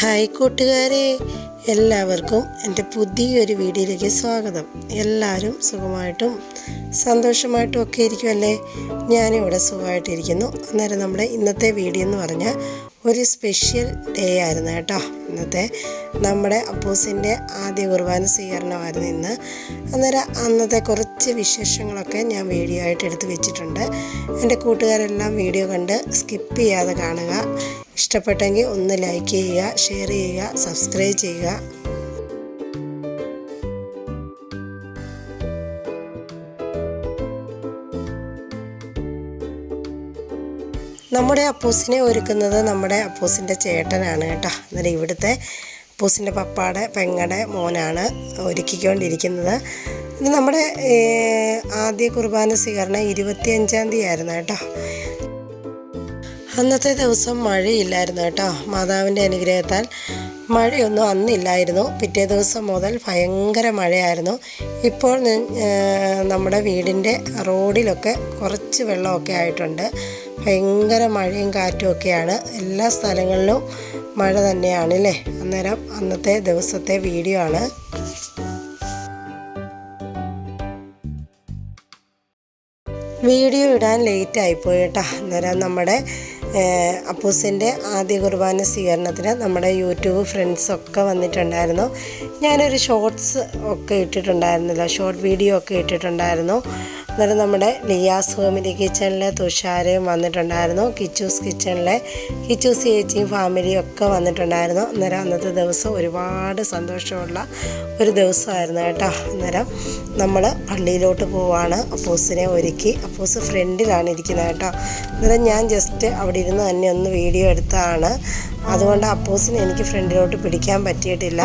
Hi കൂട്ടുകാരെ എല്ലാവർക്കും എന്റെ പുതിയൊരു വീഡിയോയിലേക്ക് സ്വാഗതം. എല്ലാവരും സുഖമായിട്ടും സന്തോഷമായിട്ടും ഒക്കെ ഇരിക്കുമല്ലേ ഞാനിവിടെ സുഖമായിട്ടിരിക്കുന്നു. അന്നേരം നമ്മുടെ ഇന്നത്തെ വീഡിയോ എന്ന് പറഞ്ഞാൽ ഒരു സ്പെഷ്യൽ ഡേ ആയിരുന്നു കേട്ടോ. ഇന്നത്തെ നമ്മുടെ അപ്പൂസിന്റെ ആദ്യ കുർബാന സ്വീകരണമായിരുന്നു ഇന്ന്. അന്നേരം അന്നത്തെ കുറച്ച് വിശേഷങ്ങളൊക്കെ ഞാൻ വീഡിയോ ആയിട്ട് എടുത്ത് വെച്ചിട്ടുണ്ട്. എന്റെ കൂട്ടുകാരെല്ലാം വീഡിയോ കണ്ട് സ്കിപ്പ് ചെയ്യാതെ കാണുക. ഇഷ്ടപ്പെട്ടെങ്കിൽ ഒന്ന് ലൈക്ക് ചെയ്യുക ഷെയർ ചെയ്യുക സബ്സ്ക്രൈബ് ചെയ്യുക. നമ്മുടെ അപ്പൂസിനെ ഒരുക്കുന്നത് നമ്മുടെ അപ്പൂസിന്റെ ചേട്ടനാണ് കേട്ടോ. അന്നേരം ഇവിടുത്തെ അപ്പൂസിന്റെ പപ്പാടെ പെങ്ങടെ മോനാണ് ഒരുക്കിക്കൊണ്ടിരിക്കുന്നത്. ഇത് നമ്മുടെ ആദ്യ കുർബാന സ്വീകരണം ഇരുപത്തിയഞ്ചാം തീയതി ആയിരുന്നു കേട്ടോ. അന്നത്തെ ദിവസം മഴയില്ലായിരുന്നു കേട്ടോ. മാതാവിന്റെ അനുഗ്രഹത്താൽ മഴയൊന്നും അന്നില്ലായിരുന്നു. പിറ്റേ ദിവസം മുതൽ ഭയങ്കര മഴയായിരുന്നു. ഇപ്പോൾ നമ്മുടെ വീടിന്റെ റോഡിലൊക്കെ കുറച്ച് വെള്ളമൊക്കെ ആയിട്ടുണ്ട്. ഭയങ്കര മഴയും കാറ്റും ഒക്കെയാണ്. എല്ലാ സ്ഥലങ്ങളിലും മഴ തന്നെയാണ് അല്ലേ? അന്നേരം അന്നത്തെ ദിവസത്തെ വീഡിയോ ആണ്. വീഡിയോ ഇടാൻ ലേറ്റ് ആയിപ്പോയി കേട്ടോ. അന്നേരം നമ്മുടെ അപ്പൂസിന്റെ ആദ്യ കുർബാന സ്വീകരണത്തിന് നമ്മുടെ യൂട്യൂബ് ഫ്രണ്ട്സൊക്കെ വന്നിട്ടുണ്ടായിരുന്നു. ഞാനൊരു ഷോർട്സ് ഒക്കെ ഇട്ടിട്ടുണ്ടായിരുന്നില്ല ഷോർട്ട് വീഡിയോ ഒക്കെ ഇട്ടിട്ടുണ്ടായിരുന്നു. അന്നേരം നമ്മുടെ ലിയാസ് ഫാമിലി കിച്ചണിലെ തുഷാരയും വന്നിട്ടുണ്ടായിരുന്നു. കിച്ചൂസ് കിച്ചണിലെ കിച്ചൂസ് ചേച്ചിയും ഫാമിലിയും ഒക്കെ വന്നിട്ടുണ്ടായിരുന്നു. അന്നേരം അന്നത്തെ ദിവസം ഒരുപാട് സന്തോഷമുള്ള ഒരു ദിവസമായിരുന്നു കേട്ടോ. അന്നേരം നമ്മൾ പള്ളിയിലോട്ട് പോവാണ്. അപ്പൂസിനെ ഒരുക്കി അപ്പൂസ് ഫ്രണ്ടിലാണ് ഇരിക്കുന്നത് കേട്ടോ. അന്നേരം ഞാൻ ജസ്റ്റ് അവിടെ ഇരുന്ന് തന്നെ ഒന്ന് വീഡിയോ എടുത്തതാണ് അതുകൊണ്ട് അപ്പൂസിനെ എനിക്ക് ഫ്രണ്ടിലോട്ട് പിടിക്കാൻ പറ്റിയിട്ടില്ല.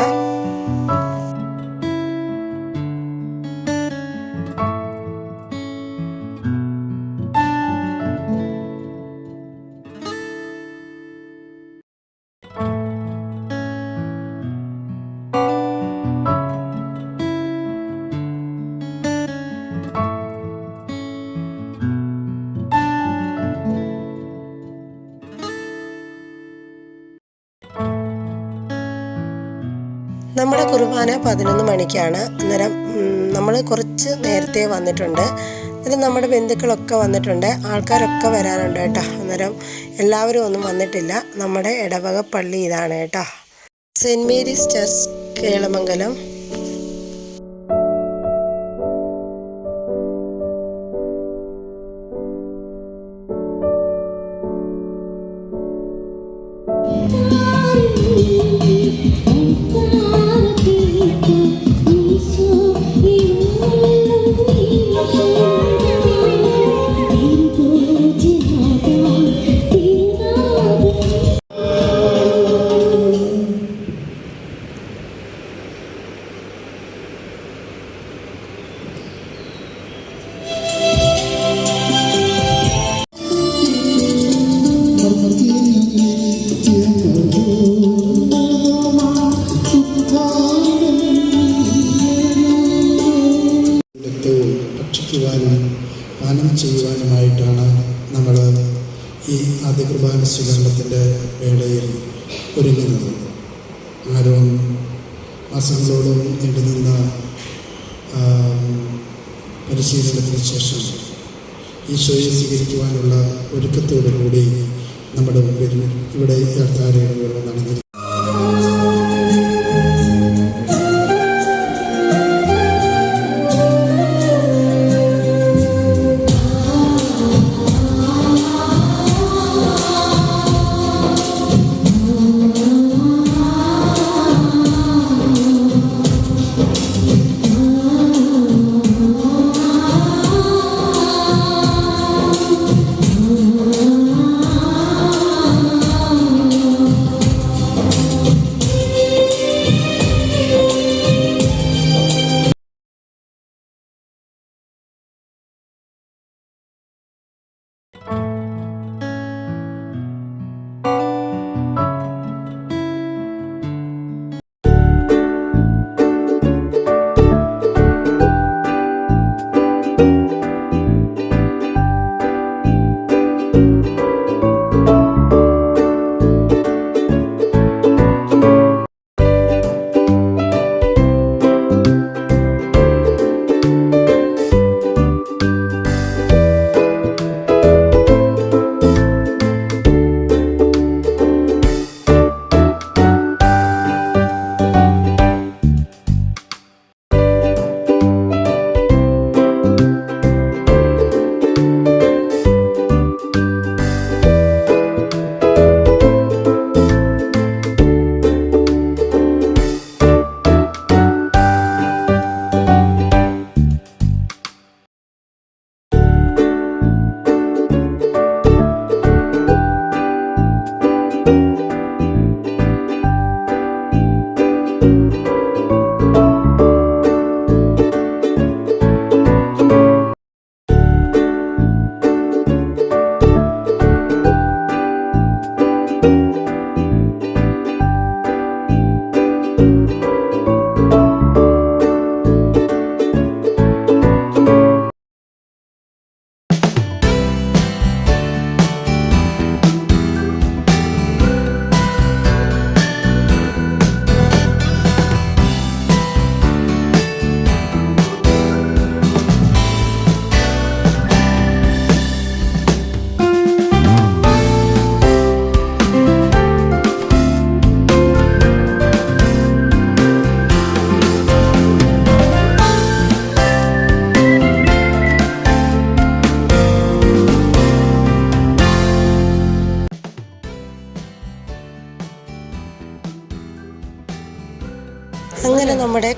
കുർബാന പതിനൊന്ന് മണിക്കാണ്. അന്നേരം നമ്മൾ കുറച്ച് നേരത്തെ വന്നിട്ടുണ്ട്. അന്നേരം നമ്മുടെ ബന്ധുക്കളൊക്കെ വന്നിട്ടുണ്ട്. ആൾക്കാരൊക്കെ വരാനുണ്ട് കേട്ടോ. അന്നേരം എല്ലാവരും ഒന്നും വന്നിട്ടില്ല. നമ്മുടെ ഇടവക പള്ളി ഇതാണ് കേട്ടോ. Saint Mary's church Kelamangalam. ഭക്ഷിക്കുവാനും പാനം ചെയ്യുവാനുമായിട്ടാണ് നമ്മൾ ഈ ആദ്യ കുർബാന സ്വീകരണത്തിന്റെ വേളയിൽ ഒരുങ്ങുന്നത്. ആരോൺ മാസങ്ങളോളം നീണ്ടുനിന്ന പരിശീലനത്തിന് ശേഷം ഈശോയെ സ്വീകരിക്കുവാനുള്ള ഒരുക്കത്തോടു കൂടി നമ്മുടെ മുമ്പിൽ ഇവിടെ യാത്രാരേഖകൾ നടന്നിരിക്കുന്നു.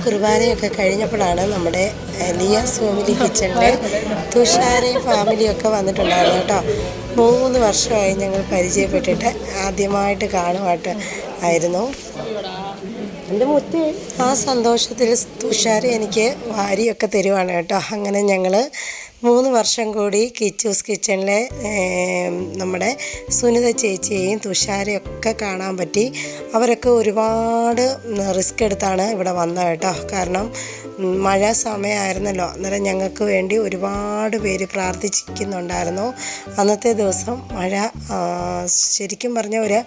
കുർബാനയൊക്കെ കഴിഞ്ഞപ്പോഴാണ് നമ്മുടെ ലിയാസ് ഫാമിലി കിച്ചണിലെ തുഷാരയും ഫാമിലിയൊക്കെ വന്നിട്ടുണ്ടായിരുന്നു കേട്ടോ. മൂന്ന് വർഷമായി ഞങ്ങൾ പരിചയപ്പെട്ടിട്ട് ആദ്യമായിട്ട് കാണുമായിട്ട് ആയിരുന്നു. എന്റെ മുത്തി. ആ സന്തോഷത്തിൽ തുഷാരി എനിക്ക് വാരിയൊക്കെ തരുവാണ് കേട്ടോ. അങ്ങനെ ഞങ്ങൾ മൂന്ന് വർഷം കൂടി കിച്ചൂസ് കിച്ചണിലെ നമ്മുടെ സുനിത ചേച്ചിയെയും തുഷാരെയും ഒക്കെ കാണാൻ പറ്റി. അവരൊക്കെ ഒരുപാട് റിസ്ക് എടുത്താണ് ഇവിടെ വന്നത് കേട്ടോ. കാരണം മഴ സമയമായിരുന്നല്ലോ അന്നേരം ഞങ്ങൾക്ക് വേണ്ടി ഒരുപാട് പേര് പ്രാർത്ഥിക്കുന്നുണ്ടായിരുന്നു അന്നത്തെ ദിവസം മഴ ശരിക്കും പറഞ്ഞ ഒരു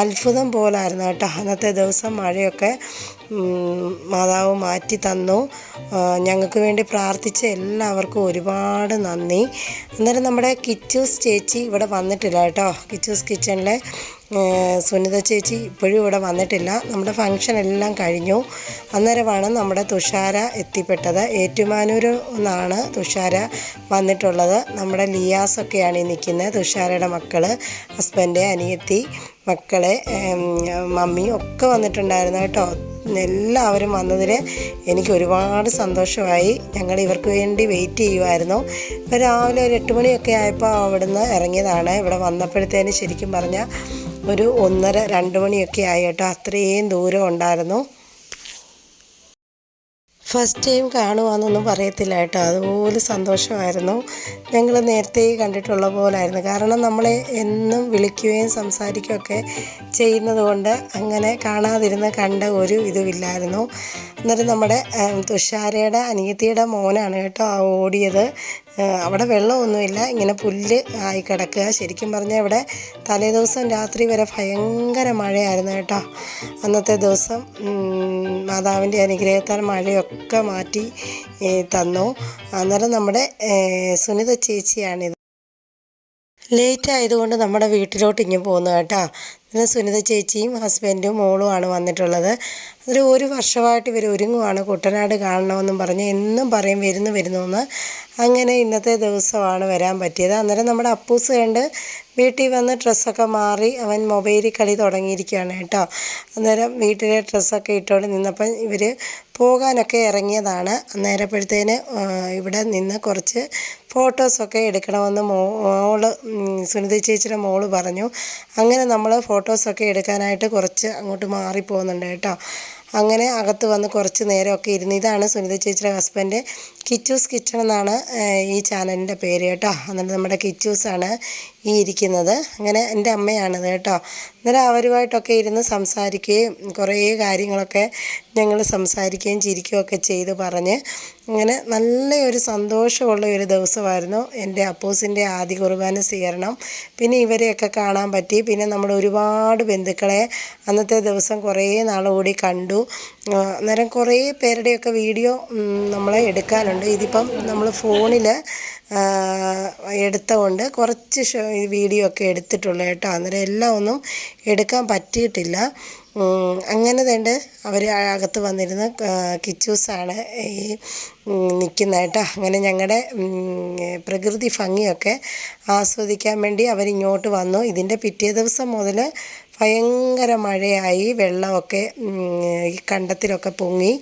അത്ഭുതം പോലായിരുന്നു കേട്ടോ. അന്നത്തെ ദിവസം മഴയൊക്കെ മാതാവ് മാറ്റി തന്നു. ഞങ്ങൾക്ക് വേണ്ടി പ്രാർത്ഥിച്ച എല്ലാവർക്കും ഒരുപാട് നന്ദി. അന്നേരം നമ്മുടെ കിച്ചൂസ് ചേച്ചി ഇവിടെ വന്നിട്ടില്ല കേട്ടോ. കിച്ചൂസ് കിച്ചണിലെ സുനിത ചേച്ചി ഇപ്പോഴും ഇവിടെ വന്നിട്ടില്ല. നമ്മുടെ ഫങ്ഷൻ എല്ലാം കഴിഞ്ഞു. അന്നേരമാണ് നമ്മുടെ തുഷാര എത്തിപ്പെട്ടത്. ഏറ്റുമാനൂർ നിന്നാണ് തുഷാര വന്നിട്ടുള്ളത്. നമ്മുടെ ലിയാസൊക്കെയാണ് ഈ നിൽക്കുന്നത്. തുഷാരയുടെ മക്കൾ ഹസ്ബൻഡ് അനിയത്തി മക്കളെ മമ്മി ഒക്കെ വന്നിട്ടുണ്ടായിരുന്നു കേട്ടോ. എല്ലാവരും വന്നതിൽ എനിക്ക് ഒരുപാട് സന്തോഷമായി. ഞങ്ങൾ ഇവർക്ക് വേണ്ടി വെയിറ്റ് ചെയ്യുമായിരുന്നു ഇപ്പോൾ രാവിലെ ഒരു എട്ട് മണിയൊക്കെ ആയപ്പോൾ അവിടുന്ന് ഇറങ്ങിയതാണ്. ഇവിടെ വന്നപ്പോഴത്തേന് ശരിക്കും പറഞ്ഞാൽ ഒരു ഒന്നര രണ്ട് മണിയൊക്കെ ആയി അത്രയും ദൂരം ഉണ്ടായിരുന്നു. ഫസ്റ്റ് ടൈം കാണുവാന്നൊന്നും പറയത്തില്ല കേട്ടോ. അതുപോലെ സന്തോഷമായിരുന്നു. ഞങ്ങൾ നേരത്തെ കണ്ടിട്ടുള്ള പോലായിരുന്നു. കാരണം നമ്മളെ എന്നും വിളിക്കുകയും സംസാരിക്കുകയൊക്കെ ചെയ്യുന്നത് കൊണ്ട് അങ്ങനെ കാണാതിരുന്ന് കണ്ട ഒരു ഇതുമില്ലായിരുന്നു. എന്നിട്ട് നമ്മുടെ തുഷാരയുടെ അനിയത്തിയുടെ മോനാണ് കേട്ടോ ആ ഓടിയത്. അവിടെ വെള്ളമൊന്നുമില്ല. ഇങ്ങനെ പുല്ല് ആയി കിടക്കുക. ശരിക്കും പറഞ്ഞാൽ ഇവിടെ തലേദിവസം രാത്രി വരെ ഭയങ്കര മഴയായിരുന്നു കേട്ടോ. അന്നത്തെ ദിവസം മാതാവിന്റെ അനുഗ്രഹത്താൽ മഴയൊക്കെ മാറ്റി തന്നു. അന്നേരം നമ്മുടെ സുനിത ചേച്ചിയാണിത്. ലേറ്റ് ആയതുകൊണ്ട് നമ്മുടെ വീട്ടിലോട്ട് ഇങ്ങ് പോകുന്നു കേട്ടോ. ഇന്ന് സുനിത ചേച്ചിയും ഹസ്ബൻഡും മോളുമാണ് വന്നിട്ടുള്ളത്. അതിൽ ഒരു വർഷമായിട്ട് ഇവർ ഒരുങ്ങുവാണ്. കുട്ടനാട് കാണണമെന്നും പറഞ്ഞ് എന്നും പറയും വരുന്നു വരുന്നു എന്ന്. അങ്ങനെ ഇന്നത്തെ ദിവസമാണ് വരാൻ പറ്റിയത്. അന്നേരം നമ്മുടെ അപ്പൂസ് കണ്ട് വീട്ടിൽ വന്ന് ഡ്രസ്സൊക്കെ മാറി അവൻ മൊബൈലിൽ കളി തുടങ്ങിയിരിക്കുകയാണ് കേട്ടോ. അന്നേരം വീട്ടിലെ ഡ്രസ്സൊക്കെ ഇട്ടുകൊണ്ട് നിന്നപ്പം ഇവർ പോകാനൊക്കെ ഇറങ്ങിയതാണ്. അന്നേരപ്പോഴത്തേന് ഇവിടെ നിന്ന് കുറച്ച് ഫോട്ടോസൊക്കെ എടുക്കണമെന്ന് മോ മോൾ സുനിത ചേച്ചിയുടെ മോൾ പറഞ്ഞു. അങ്ങനെ നമ്മൾ ഫോട്ടോസൊക്കെ എടുക്കാനായിട്ട് കുറച്ച് അങ്ങോട്ട് മാറിപ്പോകുന്നുണ്ട് കേട്ടോ. അങ്ങനെ അകത്ത് വന്ന് കുറച്ച് നേരമൊക്കെ ഇരുന്ന് ഇതാണ് സുനിത ചേച്ചിയുടെ ഹസ്ബൻഡ് കിച്ചൂസ് കിച്ചൺ എന്നാണ് ഈ ചാനലിന്റെ പേര് കേട്ടോ. എന്നിട്ട് നമ്മുടെ കിച്ചൂസാണ് ഈ ഇരിക്കുന്നത്. അങ്ങനെ എന്റെ അമ്മയാണത് കേട്ടോ. അന്നേരം അവരുമായിട്ടൊക്കെ ഇരുന്ന് സംസാരിക്കുകയും കുറേ കാര്യങ്ങളൊക്കെ ഞങ്ങൾ സംസാരിക്കുകയും ചിരിക്കുകയൊക്കെ ചെയ്ത് പറഞ്ഞ് അങ്ങനെ നല്ലൊരു സന്തോഷമുള്ള ഒരു ദിവസമായിരുന്നു. എന്റെ അപ്പോസിന്റെ ആദ്യ കുർബാന സ്വീകരണം. പിന്നെ ഇവരെയൊക്കെ കാണാൻ പറ്റി. പിന്നെ നമ്മുടെ ഒരുപാട് ബന്ധുക്കളെ അന്നത്തെ ദിവസം കുറേ നാൾ കൂടി കണ്ടു. അന്നേരം കുറേ പേരുടെയൊക്കെ വീഡിയോ നമ്മൾ എടുക്കാനുണ്ട്. ഇതിപ്പം നമ്മൾ ഫോണിൽ എടുത്തുകൊണ്ട് കുറച്ച് വീഡിയോ ഒക്കെ എടുത്തിട്ടുള്ളൂ കേട്ടോ. അന്നേരം എല്ലാം ഒന്നും എടുക്കാൻ പറ്റിയിട്ടില്ല. അങ്ങനെ തന്നെ അവർ അകത്ത് വന്നിരുന്ന് കിച്ചൂസാണ് ഈ നിൽക്കുന്നത് കേട്ടോ. അങ്ങനെ ഞങ്ങളുടെ പ്രകൃതി ഭംഗിയൊക്കെ ആസ്വദിക്കാൻ വേണ്ടി അവരിങ്ങോട്ട് വന്നു. ഇതിന്റെ പിറ്റേ ദിവസം മുതൽ ഭയങ്കര മഴയായി. വെള്ളമൊക്കെ ഈ കണ്ടത്തിലൊക്കെ പൊങ്ങി.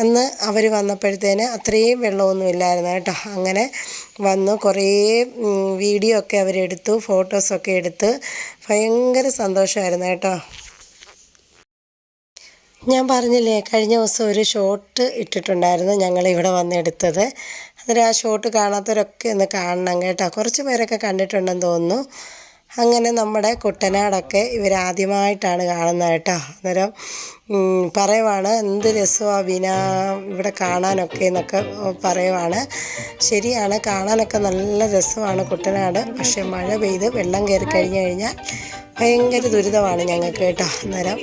അന്ന് അവർ വന്നപ്പോഴത്തേന് അത്രയും വെള്ളമൊന്നും ഇല്ലായിരുന്നു കേട്ടോ. അങ്ങനെ വന്നു കുറേ വീഡിയോ ഒക്കെ അവരെടുത്തു ഫോട്ടോസൊക്കെ എടുത്ത്. ഭയങ്കര സന്തോഷമായിരുന്നു കേട്ടോ. ഞാൻ പറഞ്ഞില്ലേ കഴിഞ്ഞ ദിവസം ഒരു ഷോട്ട് ഇട്ടിട്ടുണ്ടായിരുന്നു ഞങ്ങൾ ഇവിടെ വന്നെടുത്തത് അന്നേരം ആ ഷോട്ട് കാണാത്തവരൊക്കെ ഒന്ന് കാണണം കേട്ടോ. കുറച്ച് പേരൊക്കെ കണ്ടിട്ടുണ്ടെന്ന് തോന്നുന്നു. അങ്ങനെ നമ്മുടെ കുട്ടനാടൊക്കെ ഇവരാദ്യമായിട്ടാണ് കാണുന്നത് കേട്ടോ. അന്നേരം പറയുവാണ് എന്ത് രസമാണ് ബീന ഇവിടെ കാണാനൊക്കെ എന്നൊക്കെ പറയുവാണ്. ശരിയാണ് കാണാനൊക്കെ നല്ല രസമാണ് കുട്ടനാട്. പക്ഷെ മഴ പെയ്ത് വെള്ളം കയറി കഴിഞ്ഞ് കഴിഞ്ഞാൽ ഭയങ്കര ദുരിതമാണ് ഞങ്ങൾക്ക് കേട്ടോ. അന്നേരം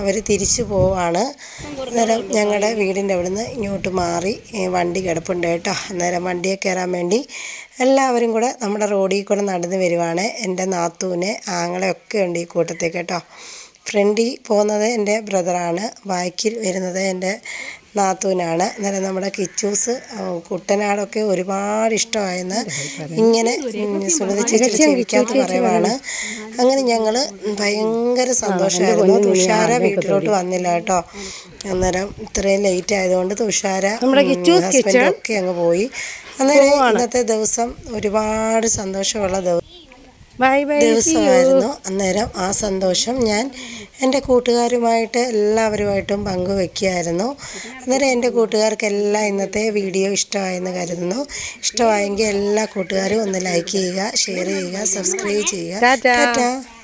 അവർ തിരിച്ചു പോവാണ്. അന്നേരം ഞങ്ങളുടെ വീടിന്റെ അവിടുന്ന് ഇങ്ങോട്ട് മാറി വണ്ടി കിടപ്പുണ്ട് കേട്ടോ. അന്നേരം വണ്ടിയെ കയറാൻ വേണ്ടി എല്ലാവരും കൂടെ നമ്മുടെ റോഡിൽ കൂടെ നടന്ന് വരുവാണ്. എന്റെ നാത്തൂനെ ആങ്ങളെയൊക്കെ ഉണ്ട് ഈ കൂട്ടത്തിൽ കേട്ടോ. ഫ്രണ്ടിൽ പോകുന്നത് എന്റെ ബ്രദറാണ്. ബാക്കിൽ വരുന്നത് എന്റെ നാത്തൂനാണ്. അന്നേരം നമ്മുടെ കിച്ചൂസ് കുട്ടനാടൊക്കെ ഒരുപാട് ഇഷ്ടമായെന്ന് ഇങ്ങനെ സുനിത ചേച്ചി ചിരിക്കാത്ത പറയുവാണ്. അങ്ങനെ ഞങ്ങൾ ഭയങ്കര സന്തോഷമായിരുന്നു. തുഷാര വീട്ടിലോട്ട് വന്നില്ല കേട്ടോ. അന്നേരം ഇത്രയും ലേറ്റ് ആയതുകൊണ്ട് തുഷാര ഹസ്ബൻഡൊക്കെ അങ്ങ് പോയി. അന്നേരം ഇന്നത്തെ ദിവസം ഒരുപാട് സന്തോഷമുള്ള ദിവസം. ബൈ ബൈ ദിവസമായിരുന്നു. അന്നേരം ആ സന്തോഷം ഞാൻ എന്റെ കൂട്ടുകാരുമായിട്ട് എല്ലാവരുമായിട്ടും പങ്കുവെക്കുകയായിരുന്നു. അന്നേരം എന്റെ കൂട്ടുകാർക്കെല്ലാം ഇന്നത്തെ വീഡിയോ ഇഷ്ടമായെന്ന് കരുതുന്നു. ഇഷ്ടമായെങ്കിൽ എല്ലാ കൂട്ടുകാരും ഒന്ന് ലൈക്ക് ചെയ്യുക ഷെയർ ചെയ്യുക സബ്സ്ക്രൈബ് ചെയ്യുക. ടാറ്റാ.